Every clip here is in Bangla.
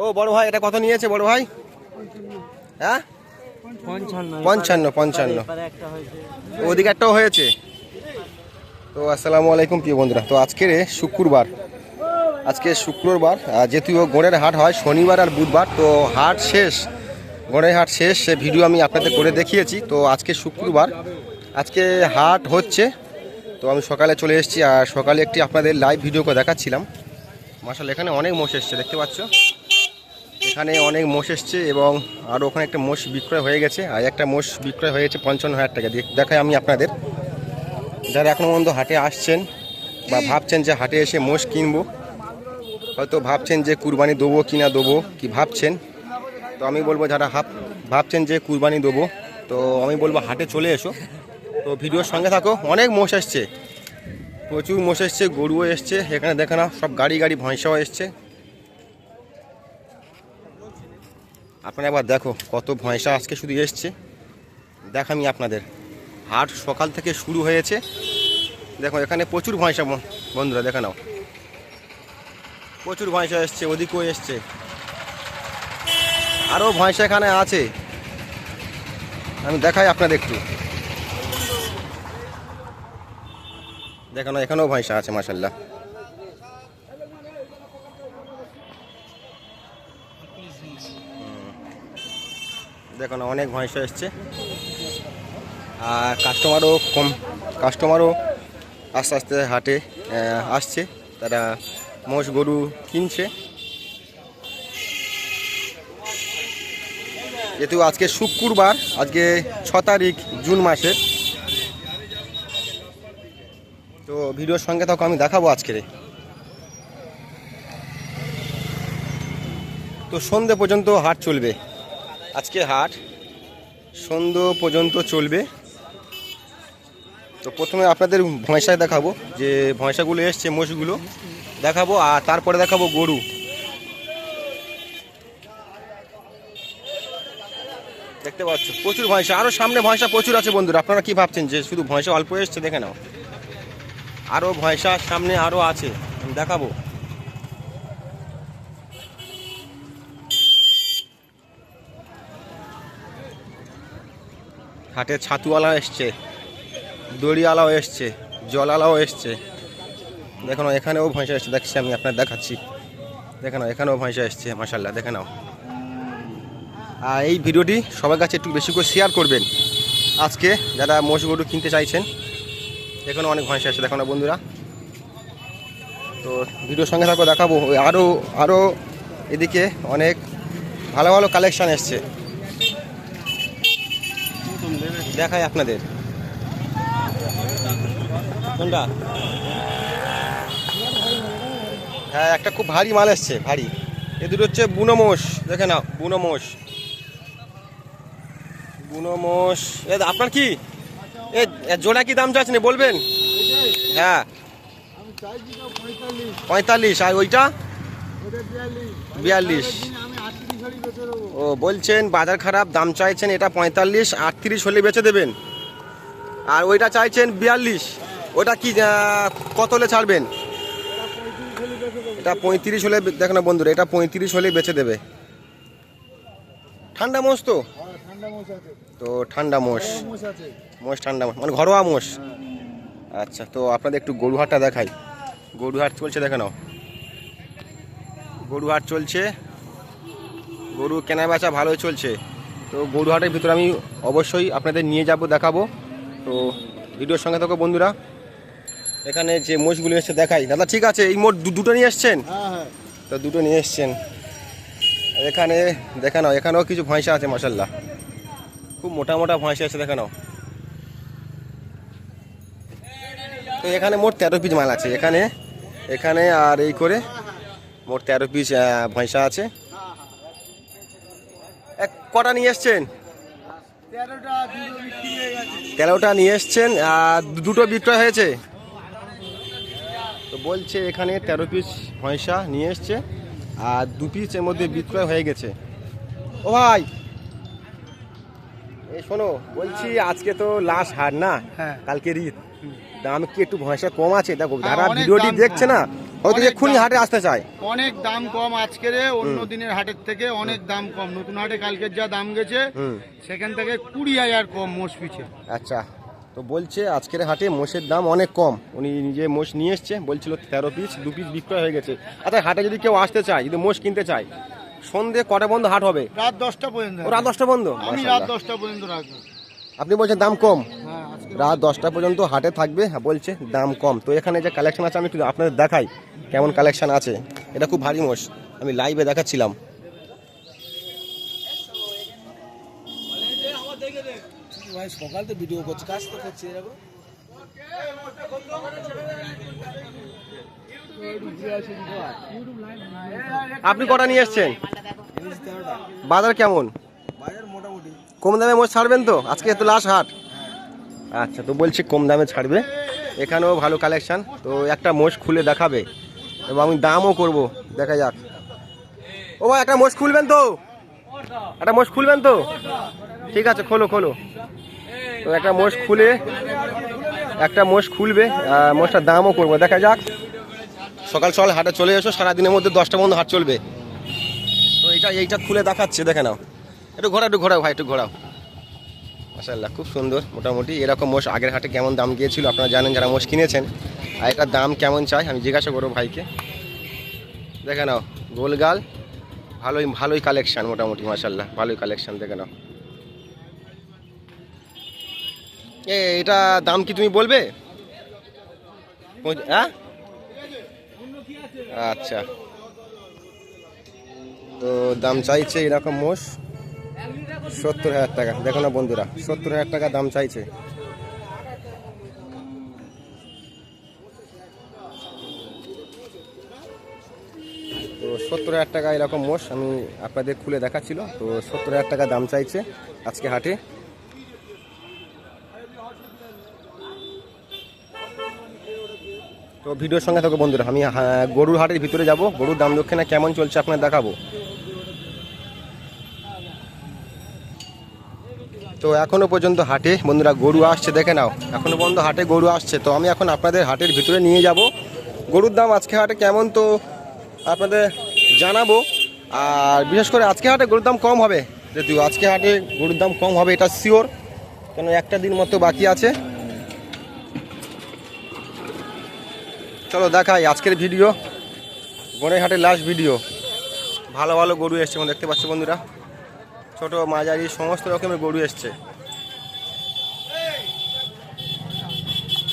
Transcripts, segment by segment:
ও, বড় ভাই, এটা কত নিয়েছে বড় ভাই? হ্যাঁ? পঞ্চান্ন পঞ্চান্ন। ওদিকে একটাও হয়েছে। তো আসসালামু আলাইকুম, প্রিয় বন্ধুরা। তো আজকের শুক্রবার। আজকে শুক্রবার যেহেতু গোড়ের হাট হয়, শনিবার আর বুধবার, তো হাট শেষ গোড়ের হাট শেষ, সে ভিডিও আমি আপনাদের করে দেখিয়েছি। তো আজকে শুক্রবার, আজকে হাট হচ্ছে তো আমি সকালে চলে এসেছি আর সকালে একটি আপনাদের লাইভ ভিডিও করে দেখাচ্ছিলাম। মাসাল এখানে অনেক মোষ এসছে, দেখতে পাচ্ছ? এখানে অনেক মোষ এসছে এবং আরও ওখানে একটা মোষ বিক্রয় হয়ে গেছে। আর একটা মোষ বিক্রয় হয়ে গেছে পঞ্চান্ন হাজার টাকা। দিয়ে দেখাই আমি আপনাদের। যারা এখনও পর্যন্ত হাটে আসছেন বা ভাবছেন যে হাটে এসে মোষ কিনবো, হয়তো ভাবছেন যে কুরবানি দেবো কি না দেবো, কি ভাবছেন? তো আমি বলব, যারা ভাবছেন যে কুরবানি দেবো, তো আমি বলব হাটে চলে এসো। তো ভিডিওর সঙ্গে থাকো, অনেক মোষ এসছে। প্রচুর মোষ এসছে, গরুও এসছে, এখানে দেখে না, সব গাড়ি গাড়ি ভয়সাও এসছে। আপনারা একবার দেখো, কত ভয়সা আজকে শুধু এসছে। দেখামি আপনাদের। হাট সকাল থেকে শুরু হয়েছে। দেখো, এখানে প্রচুর ভয়সা বন্ধুরা, দেখে নাও। প্রচুর ভয়সা এসছে, ওদিকেও এসছে। আরও ভয়সা এখানে আছে। আমি দেখাই আপনাদের একটু। দেখো না এখানেও ভয়সা আছে মাসাল্লাহ দেখো না, অনেক ভয়সা এসছে। আর কাস্টমারও কম। কাস্টমারও আস্তে আস্তে হাটে আসছে। তারা মোষ, গরু কিনছে। যেহেতু আজকে শুক্রবার, আজকে ছ তারিখ, জুন মাসের তো ভিডিওর সঙ্গে থাকো, আমি দেখাবো আজকের তো সন্ধে পর্যন্ত হাট চলবে। আজকে হাট সন্ধ্যে পর্যন্ত চলবে। তো প্রথমে আপনাদের ভয়সায় দেখাবো, যে ভয়সাগুলো এসছে, মোষগুলো দেখাবো, আর তারপরে দেখাবো গরু। দেখতে পাচ্ছ, প্রচুর ভয়সা আরও সামনে ভয়সা প্রচুর আছে বন্ধুরা, আপনারা কি ভাবছেন যে শুধু ভয়সা অল্প এসছে, দেখে নাও। আরও ভয়সা সামনে আরও আছে। আমি দেখাবো। হাটে ছাতুওয়ালা এসছে, দড়িওয়ালাও এসছে, জলালাও এসছে। দেখো এখানেও ভয়সা এসছে। দেখছি আমি, আপনার দেখাচ্ছি। দেখে নাও, এখানেও ভয়সা এসছে মাসাল্লাহ দেখে নাও। আর এই ভিডিওটি সবার কাছে একটু বেশি করে শেয়ার করবেন। আজকে যারা মোষ গরু কিনতে চাইছেন এখানে অনেক ভয়সা এসছে দেখো না বন্ধুরা। তো ভিডিওর সঙ্গে থাকো, দেখাবো। আরও আরও এদিকে অনেক ভালো ভালো কালেকশান এসছে। দেখাই আপনাদের। হ্যাঁ একটা খুব ভারী মাল এসছে, ভারী। এ দুটো হচ্ছে বুনো মোষ, দেখে নাও, বুনো মোষ। বুনো মোষ, এ আপনার কি? এ জোড়া কি দাম চাচ্ছেন বলবেন? হ্যাঁ। পঁয়তাল্লিশ, আর ওইটা? বিয়াল্লিশ। ও, বলছেন বাজার খারাপ, দাম চাইছেন এটা পঁয়তাল্লিশ, আটত্রিশ হলে বেচে দেবেন। আর ওইটা চাইছেন বিয়াল্লিশ। ওটা কি কত হলে ছাড়বেন? এটা পঁয়ত্রিশ হলে, দেখো না বন্ধুরা, এটা পঁয়ত্রিশ হলে বেচে দেবে। ঠান্ডা মোষ তো? হ্যাঁ ঠান্ডা তো ঠান্ডা মোষ। মোষ ঠান্ডা মোষ মানে ঘরোয়া মোষ। আচ্ছা তো আপনাদের একটু গরুহাটটা দেখাই। গরুহাট চলছে দেখে নাও। গরুহাট চলছে। গরু কেনা বেচা ভালোই চলছে। তো গরুহাটের ভিতরে আমি অবশ্যই আপনাদের নিয়ে যাব দেখাবো। তো ভিডিওর সঙ্গে থাকো বন্ধুরা। এখানে যে মোষগুলো এসছে দেখাই। দাদা ঠিক আছে এই মোট দু- দুটো নিয়ে এসছেন? হ্যাঁ হ্যাঁ। তো দুটো নিয়ে এসছেন। এখানে দেখানো এখানেও কিছু ভয়সা আছে মাসাল্লাহ খুব মোটা মোটা ভয়সা আছে, দেখে নাও। তো এখানে মোট তেরো পিস মাল আছে। এখানে এখানে আর এই করে মোট তেরো পিস ভয়সা আছে। এক, কটা নিয়ে এসছেন? তেরোটা নিয়ে এসছেন, আর দুটো বিক্রয় হয়েছে? তো বলছে এখানে তেরো পিস ভয়সা নিয়ে এসছে, আর দু পিস এর মধ্যে বিক্রয় হয়ে গেছে। ও ভাই শোনো বলছি আজকে তো লাস্ট হার না হ্যাঁ। কালকে ঈদ দাম কি একটু ভয়সা কম আছে? দেখো হ্যাঁ, যারা ভিডিওটি দেখছে না হয়তো এক্ষুনি হাটে আসতে চায়। অনেক দাম কম আজকের অন্য দিনের হাটের থেকে অনেক দাম কম। নতুন হাটে কালকের যা দাম গেছে সেখান থেকে কুড়ি হাজার কম মোষ পিছে। আচ্ছা তো বলছে আজকের হাটে মোষের দাম অনেক কম। উনি নিজে মোষ নিয়ে এসছে বলছিল তেরো পিস দু পিস বিক্রয় হয়ে গেছে। আচ্ছা হাটে যদি কেউ আসতে চায় যদি মোষ কিনতে চায় সন্ধে কটা বন্ধ হাট হবে? রাত দশটা পর্যন্ত। ও রাত দশটা বন্ধ আমি রাত দশটা পর্যন্ত রাখব। আপনি বলছেন দাম কম? হ্যাঁ রাত দশটা পর্যন্ত হাটে থাকবে হ্যাঁ, বলছে দাম কম। তো এখানে যে কালেকশন আছে আমি একটু আপনাদের দেখাই কেমন কালেকশন আছে। এটা খুব ভারী মোষ। আমি লাইভে দেখাচ্ছিলাম। সকাল তো ভিডিও করছে কাজ তো করছে এরকম। আপনি কটা নিয়ে এসছেন বাজার কেমন? কম দামে মোষ ছাড়বেন তো? আজকে তো লাস্ট হাট। আচ্ছা তো বলছি কম দামে ছাড়বে। এখানেও ভালো কালেকশান তো একটা মোষ খুলে দেখাবে। এবং আমি দামও করব, দেখা যাক। ও ভাই, একটা মোষ খুলবেন তো? একটা মোষ খুলবেন তো? ঠিক আছে, খোলো খোলো। তো একটা মোষ খুলে, একটা মোষ খুলবে মোষটার দামও করব, দেখা যাক। সকাল সকাল হাটে চলে এসো, সারাদিনের মধ্যে দশটা বন্ধ হাট চলবে। তো এইটা এইটা খুলে দেখাচ্ছে, দেখে নাও। একটু ঘোরা একটু ঘোরাও ভাই, একটু ঘোরাও। মাসাল্লাহ খুব সুন্দর, মোটামুটি। এরকম মোষ আগের হাটে কেমন দাম গিয়েছিল আপনারা জানেন, যারা মোষ কিনেছেন, আর এটার দাম কেমন চাই, আমি জিজ্ঞাসা করব ভাইকে। দেখে নাও, গোলগাল, ভালোই ভালোই কালেকশান মোটামুটি মাসাল্লাহ ভালোই কালেকশান দেখে নাও। এ, এটা দাম কি তুমি বলবে? হ্যাঁ? আচ্ছা। তো দাম চাইছে এরকম মোষ সত্তর হাজার টাকা। দেখো না বন্ধুরা, সত্তর হাজার টাকা দাম চাইছে। তো সত্তর হাজার টাকা এরকম মোষ আমি আপনাদের খুলে দেখাচ্ছিল। তো সত্তর হাজার টাকা দাম চাইছে আজকে হাটে। তো ভিডিওর সঙ্গে থাকো বন্ধুরা, আমি গরুর হাটের ভিতরে যাব। গরুর দাম দক্ষিণা কেমন চলছে আপনার দেখাবো। তো এখনও পর্যন্ত হাটে বন্ধুরা গরু আসছে, দেখে নাও। এখনও পর্যন্ত হাটে গরু আসছে। তো আমি এখন আপনাদের হাটের ভিতরে নিয়ে যাব। গরুর দাম আজকে হাটে কেমন তো আপনাদের জানাব। আর বিশেষ করে আজকে হাটে গরুর দাম কম হবে। যদিও আজকে হাটে গরুর দাম কম হবে, এটা শিওর কেন একটা দিন মতো বাকি আছে। চলো দেখাই আজকের ভিডিও হাটের লাস্ট ভিডিও ভালো ভালো গরু এসছে দেখতে পাচ্ছ বন্ধুরা। ছোট মাঝারি, সমস্ত রকমের গরু এসছে।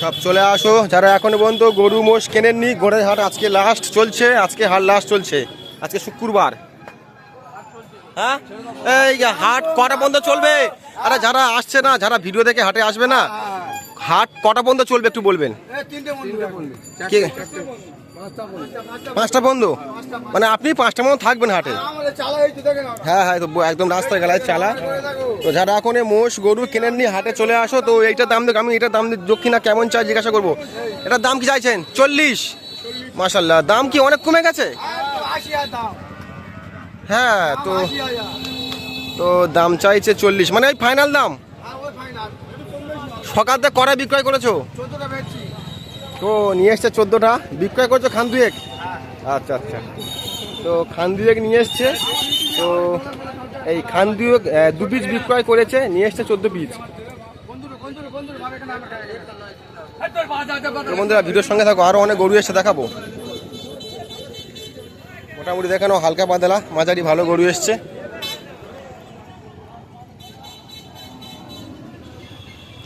সব চলে আসো, যারা এখনও পর্যন্ত গরু মোষ কেনেননি গোড়ের হাট আজকে লাস্ট চলছে, আজকে হাট লাস্ট চলছে। আজকে শুক্রবার। হ্যাঁ? এই হাট কটা পর্যন্ত চলবে? আরে যারা আসছে না, যারা ভিডিও দেখে হাটে আসবে না হাট কটা পর্যন্ত চলবে একটু বলবেন? কে? পাঁচটা বন্ধু। বন্ধ। মানে আপনি পাঁচটা মতো থাকবেন হাটে? নাও হ্যাঁ হ্যাঁ তো একদম রাস্তায় গেলায় চালা। তো যারা এখন মোষ গরু কেনেন নি হাটে চলে আসো তো এইটার দাম দেখ আমি এটার দাম দক্ষিণা কেমন চাই জিজ্ঞাসা করব। এটার দাম কি চাইছেন? চল্লিশ। মাসাল্লাহ দাম কি অনেক কমে গেছে? হ্যাঁ তো তো দাম চাইছে চল্লিশ। মানে ওই ফাইনাল দাম হ্যাঁ ওই ফাইনাল একটু কমবে সকাল থেকে কটা বিক্রয় করেছ? তো নিয়ে এসছে চোদ্দোটা। বিক্রয় করছ খান দুয়েক? আচ্ছা আচ্ছা। তো খান দুয়েক নিয়ে এসছে। তো এই খান দুয়েক দু পিস বিক্রয় করেছে নিয়ে এসছে চোদ্দ পিস। বন্ধুরা বন্ধুরা ভিডিওর সঙ্গে থাকো আরও অনেক গরু এসছে দেখাবো। মোটামুটি দেখানো হালকা পাতলা মাঝারি ভালো গরু এসছে।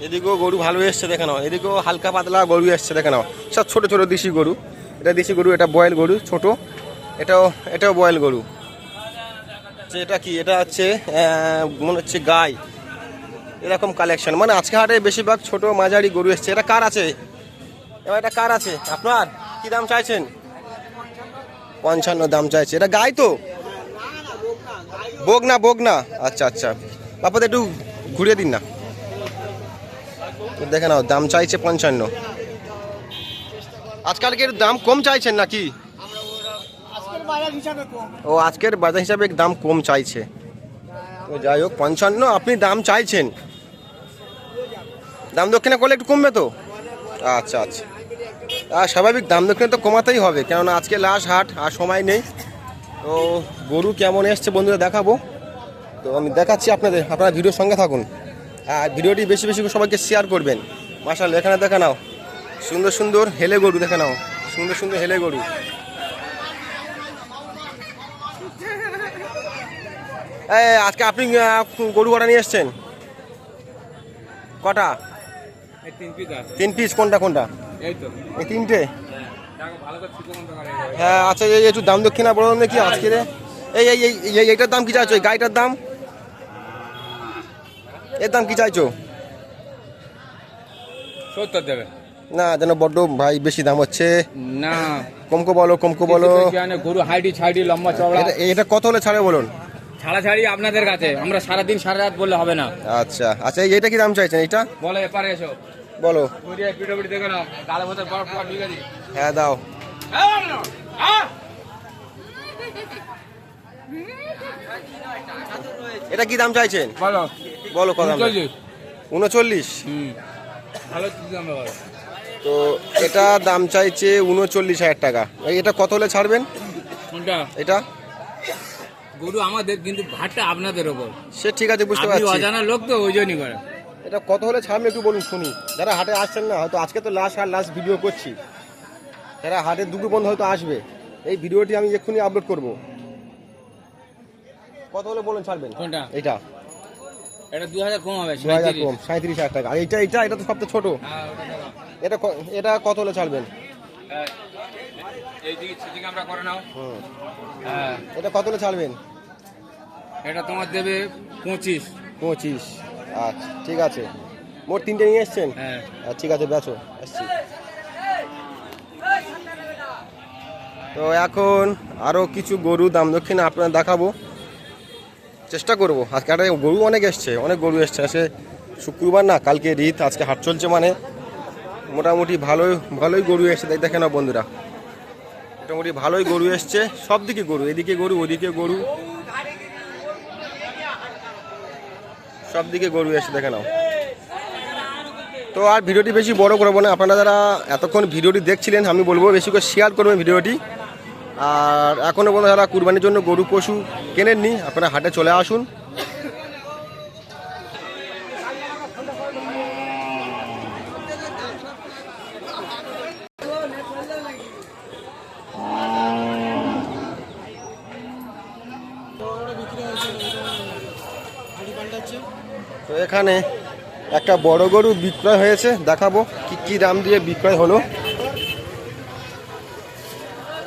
এদিকেও গরু ভালো এসছে, দেখে নাও। এদিকেও হালকা পাতলা গরু এসছে, দেখে নাও। সব ছোটো ছোটো দেশি গরু। এটা দেশি গরু, এটা বয়েল গরু, ছোট। এটাও এটাও বয়েল গরু। যে এটা কি? এটা হচ্ছে মনে হচ্ছে গাই। এরকম কালেকশন মানে আজকে হাটে বেশিরভাগ ছোট মাঝারি গরু এসছে। এটা কার আছে? এবার এটা কার আছে? আপনার? কি দাম চাইছেন? পঞ্চান্ন দাম চাইছে। এটা গাই তো? বোগ না বোগ না। আচ্ছা আচ্ছা। বাপাতে একটু ঘুরিয়ে দিন না। দেখে নাও, দাম চাইছে পঞ্চান্ন। আজকালকে এর দাম কম চাইছেন নাকি? ও, আজকের বাজার হিসাবে দাম কম চাইছে। তো যাই হোক, পঞ্চান্ন, আপনি দাম চাইছেন। দাম দক্ষিণা করলে একটু কমবে তো? আচ্ছা আচ্ছা। আর স্বাভাবিক, দাম দক্ষিণে তো কমাতেই হবে, কেননা আজকে লাস্ট হাট, আর সময় নেই। তো গরু কেমন এসছে বন্ধুরা দেখাবো। তো আমি দেখাচ্ছি আপনাদের, আপনারা ভিডিওর সঙ্গে থাকুন। আর ভিডিওটি বেশি বেশি করে সবাইকে শেয়ার করবেন। মাসাল এখানে দেখে নাও। সুন্দর সুন্দর হেলে গরু দেখে নাও। সুন্দর সুন্দর হেলে গরু। আজকে আপনি গরু কটা নিয়ে এসছেন? কটা? তিন পিস কোনটা কোনটা? এই তিনটে? করে হ্যাঁ আচ্ছা এই একটু দাম দক্ষিণা বলো দেখি আজকে। এই এই এই এই- এইটার দাম কি এই গাড়িটার দাম? এর দাম কি চাইছো? সত্তর দেবে। না যেন বড্ড ভাই বেশি দাম হচ্ছে। না। কমকো বলো কমকো বলো। গরু হাইডি ছাইডি লম্বা চওড়া। এটা কত হলে ছাড়ে বলুন? ছাড়া ছাড়ি আপনাদের কাছে। আমরা সারাদিন সারা রাত বললে হবে না। আচ্ছা। আচ্ছা এই এটা কি দাম চাইছেন? এটা বলো এপারে এসো। বলো। হ্যাঁ দাও। এটা কি দাম চাইছেন? বলো। বলো কত দাম উনচল্লিশ। ভালো দাম তো এটা দাম চাইছে উনচল্লিশ হাজার টাকা। এটা কত হলে ছাড়বেন? কোনটা? এটা? গরু আমাদের কিন্তু ভাতটা আপনাদের ওপর। সে ঠিক আছে বুঝতে পারছি। অজানা লোক তো ওই জন্যই করে। এটা কত হলে ছাড়বেন একটু বলুন শুনি। যারা হাটে আসছেন না হয়তো আজকে তো লাস্ট আর লাস্ট ভিডিও করছি। যারা হাটের দুটো বন্ধ হয়তো আসবে। এই ভিডিওটি আমি এক্ষুনি আপলোড করব। কত হলে বলুন ছাড়বেন? কোনটা? এটা। এটা দুই হাজার কম হবে দু হাজার 37 কম সাঁত্রিশ হাজার টাকা। আর এটা এটা এটা তো সবচেয়ে ছোট। হ্যাঁ, এটা ক- এটা কত হলে ছাড়বেন? হ্যাঁ। এই দিকে সেদিকে আমরা করে নাও। হ্যাঁ। এটা কত হলে ছাড়বেন? এটা তোমার দেবে পঁচিশ। পঁচিশ। আচ্ছা ঠিক আছে। মোট তিনটে নিয়ে এসছেন? হ্যাঁ। ঠিক আছে বেচো আসছি। তো এখন আরও কিছু গরু দাম দক্ষিণে আপনার দেখাবো। চেষ্টা করব। আজকে একটা গরু অনেক এসছে, অনেক গরু এসছে। আজকে শুক্রবার না, কালকে রীত, আজকে হাট চলছে মানে। মোটামুটি ভালোই ভালোই গরু এসছে। তাই দেখে না বন্ধুরা। মোটামুটি ভালোই গরু এসছে। সব দিকে গরু, এদিকে গরু, ওদিকে গরু। সব দিকে গরু এসছে, দেখে নাও। তো আর ভিডিওটি বেশি বড় করব না। আপনারা যারা এতক্ষণ ভিডিওটি দেখছিলেন, আমি বলব বেশি করে শেয়ার করবেন ভিডিওটি। আর এখনও পর্যন্ত যারা কুরবানির জন্য গরু, পশু কেনেননি, আপনারা হাটে চলে আসুন। তো এখানে একটা বড় গরু বিক্রয় হয়েছে, দেখাবো কি কি দাম দিয়ে বিক্রয় হলো।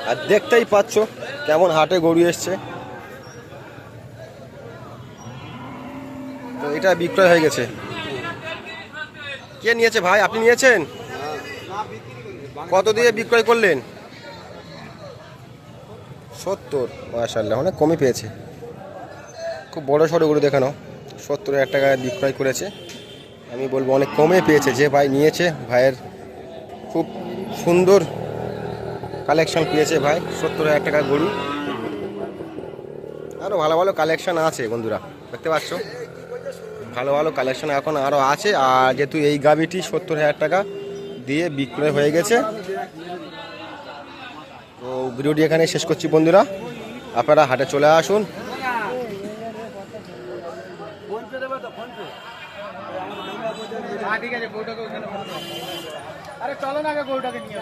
আর দেখতেই পাচ্ছ কেমন হাটে গরু এসছে। তো এটা বিক্রয় হয়ে গেছে। কে নিয়েছে ভাই? আপনি নিয়েছেন? কত দিয়ে বিক্রয় করলেন? সত্তর। মাশাল্লাহ অনেক কমই পেয়েছে। খুব বড় সড়ো গরু দেখানো। সত্তর হাজার টাকা বিক্রয় করেছে। আমি বলব অনেক কমে পেয়েছে। যে ভাই নিয়েছে, ভাইয়ের খুব সুন্দর কালেকশন পেয়েছে ভাই, সত্তর হাজার টাকা গরু। আরও ভালো ভালো কালেকশন আছে বন্ধুরা, দেখতে পাচ্ছ? ভালো ভালো কালেকশন এখন আরও আছে, আর যেহেতু এই গাবিটি সত্তর হাজার টাকা দিয়ে বিক্রয় হয়ে গেছে। তো ভিডিওটি এখানে শেষ করছি বন্ধুরা, আপনারা হাটে চলে আসুন। ঠিক আছে ওখানে আরে চলো না আগে নিয়ে।